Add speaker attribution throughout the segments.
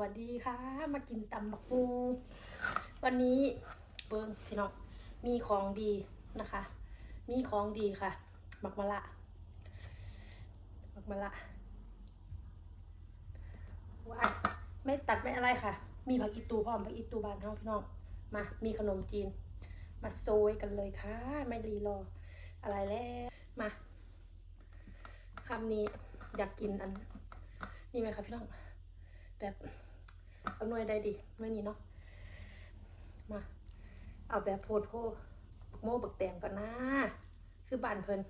Speaker 1: วัสดีค่ะ มากินตำบักฮูวันนี้เบิ้งพี่น้องมีของดีนะคะ มีของดีค่ะหมักมะละหมักมะละว้ายไม่ตัดไม่อะไรค่ะ มีผักอีตูพร้อมผักอีตูบานเฮาพี่น้องมา มีขนมจีน มาโซยกันเลยค่ะ ไม่รีรอ อะไรแล้วมาคำนี้อยากกินอัน นี่ไหมคะพี่น้องแบบ เอาหน่วยได้ดิหน่วยนี้เนาะมาเอาแบบโพดโพบักโม่บักแตงก่อนนะคือบานเพลิน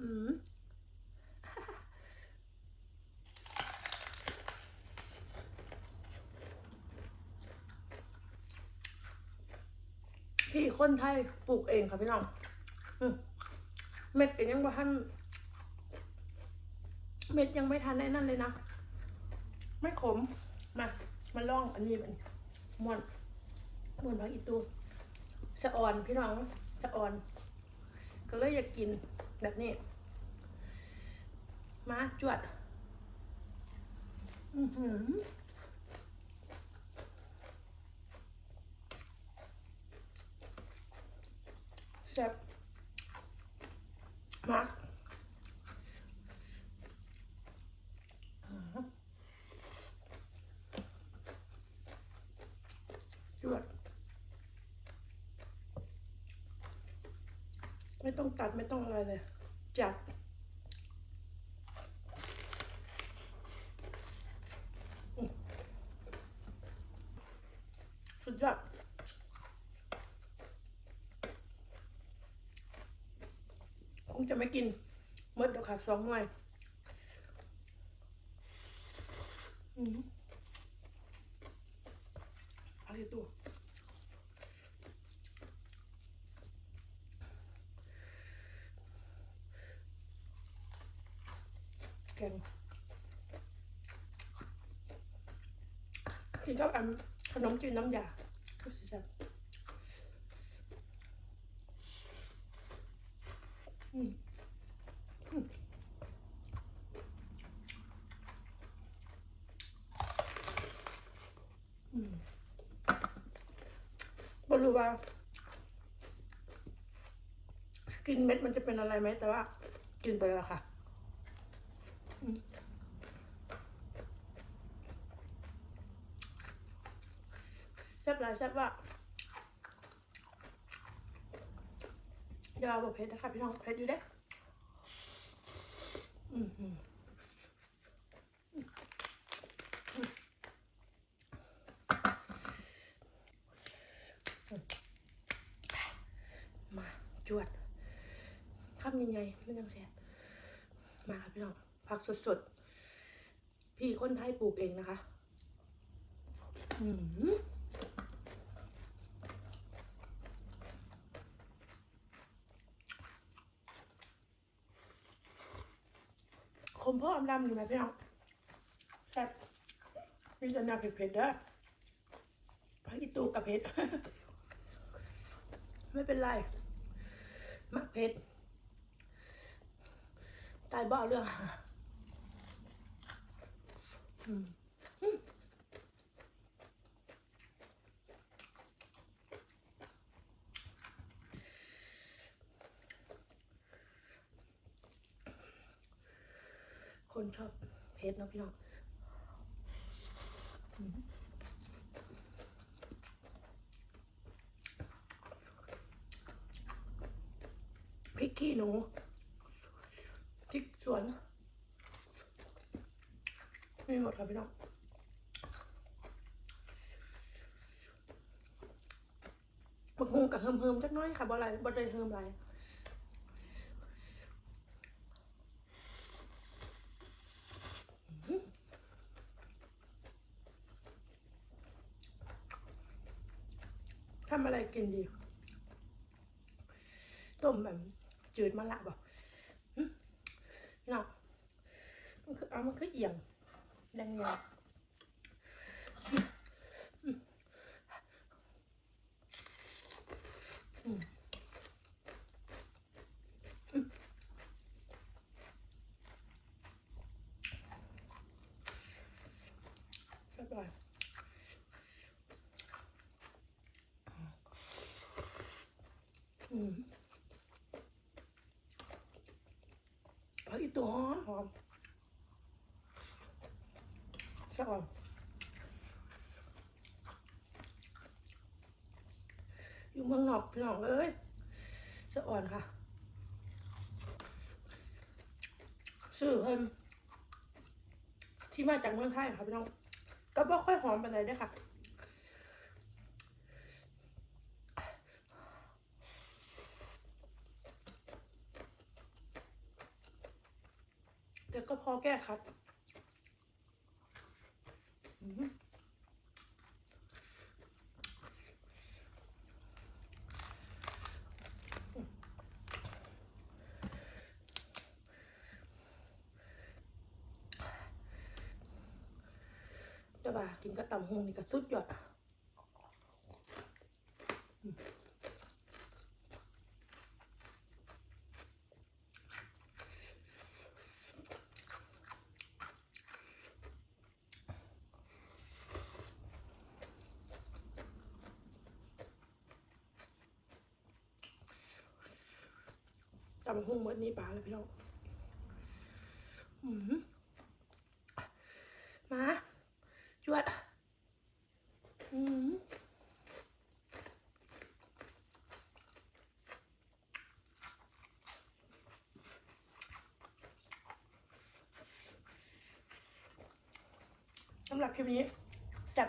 Speaker 1: อืมพี่คนไทยปลูกเองค่ะพี่น้องเม็ดก็ยังว่ท่านเม็ดยังไม่ทันได้นั่นเลยนะ ไม่ขม มามาล่องอันนี้มันมวนมวนพักอีตูสะอ่อนพี่น้องสะอ่อน ก็เลยอยากกินแบบนี้ มาจวด อือหือแซ่บมากอื้อหือจวด ไม่ต้องตัดไม่ต้องอะไรเลย จัด สุดยอดคงจะไม่กินมดเดี๋ยวขาดสองหน่วยอืมอาที่ตัว แกงกินกับอันขนมจีนน้ำยาก็สิแซ่บอืมอืมอืมไม่รู้ว่ากินเม็ดมันจะเป็นอะไรไหมแต่ว่า กินไปแล้วค่ะ แซ่บหลายแซ่บว่าอย่าบอกเผ็ดนะคะพี่น้องเผ็ดอยู่เด้อืมอืมมาจวดทำยังไงมันยังแซ่บมาค่ะพี่น้อง ผักสดๆ พี่คนไทยปลูกเองนะคะอืมคมพ่ออำดำอยู่ไหมพี่น้องแซ่บมีแต่แนวเผ็ดๆเด้อพักอีตูกับเผ็ด ไม่เป็นไร มักเผ็ด ตายบ่เอาเรื่อง คนชอบเผ็ดเนะพี่น้องพริกขี้หนูพริกสวน ไมีหมดค่ะพี่น้องบักฮุงกับเฮิมเฮิมจักน้อยค่ะบ่อะไรบ่ได้เฮิมอะไรทำอะไรกินดี ต้มแบบจืดมะละบอกหึพี่น้องมันคือเอามันคือเอียง đang ngồi rồi ừ. Ở cái tổ hả? มอืมแซ่บอืมผักอีตัวหอมหอมชอบอยู่เมืองนอกพี่น้องเอ้ยสะอ่อนค่ะซื้อเพิ่มที่มาจากเมืองไทยค่ะพี่น้องก็ไม่ค่อยหอมไปไหนด้ค่ะแต่ก็พอแก้ครับ จะบ่ากินกระตำหงนี่ก็สุดยอดอะ ตำหงเหมือนนี้ปลาเลยพี่น้องมมาจวด อืมสำหรับคลิปนี้แซ่บ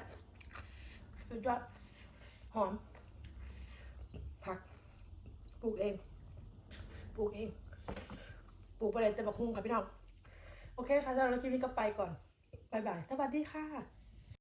Speaker 1: สุดยอดหอม ผักปลูกเอง ปลูกเอง ปลูกไปเลยแต่บักฮุ่งค่ะพี่น้อง โอเคค่ะสำหรับคลิปนี้ก็ไปก่อนบายบาย สวัสดีค่ะ